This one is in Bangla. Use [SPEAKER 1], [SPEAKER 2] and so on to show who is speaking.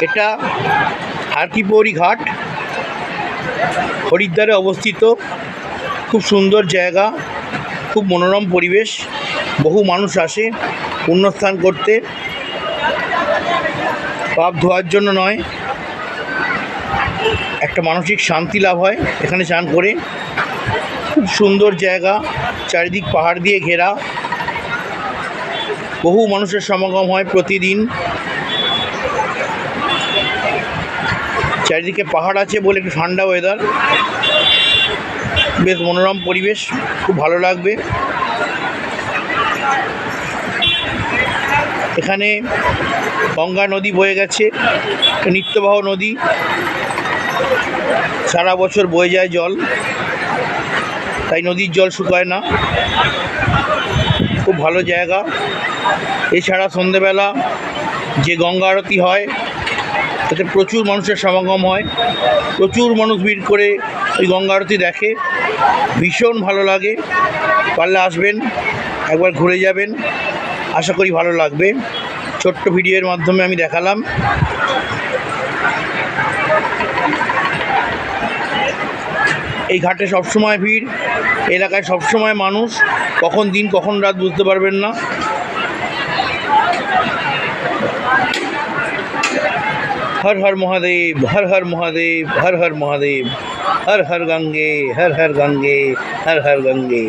[SPEAKER 1] এটা হারকিপৌরি ঘাট। হরিদ্বারে অবস্থিত। খুব সুন্দর জায়গা, খুব মনোরম পরিবেশ। বহু মানুষ আসে পুণ্যস্থান করতে। পাপ ধোয়ার জন্য নয়। একটা মানসিক শান্তি লাভ হয় এখানে চান করে। খুব সুন্দর জায়গা, চারিদিক পাহাড় দিয়ে ঘেরা। বহু মানুষের সমাগম হয় প্রতিদিন। চারিদিকে পাহাড় আছে বলে একটু ঠান্ডা ওয়েদার বেশ মনোরম পরিবেশ, খুব ভালো লাগবে। এখানে গঙ্গা নদী বয়ে গেছে, নিত্যবাহ নদী। সারা বছর বয়ে যায় জল, তাই নদীর জল শুকায় না। খুব ভালো জায়গা। এছাড়া সন্ধেবেলা যে গঙ্গা আরতি হয় তাতে প্রচুর মানুষের সমাগম হয়। প্রচুর মানুষ ভিড় করে ওই গঙ্গা আরতি দেখে। ভীষণ ভালো লাগে। পারলে আসবেন, একবার ঘুরে যাবেন। আশা করি ভালো লাগবে। ছোট্ট ভিডিওর মাধ্যমে আমি দেখালাম। এই ঘাটে সবসময় ভিড়, এলাকায় সবসময় মানুষ। কখন দিন, কখন রাত বুঝতে পারবেন না। हर हर महादेव, हर हर महादेव, हर हर महादेव, हर हर गंगे, हर हर गंगे, हर हर गंगे।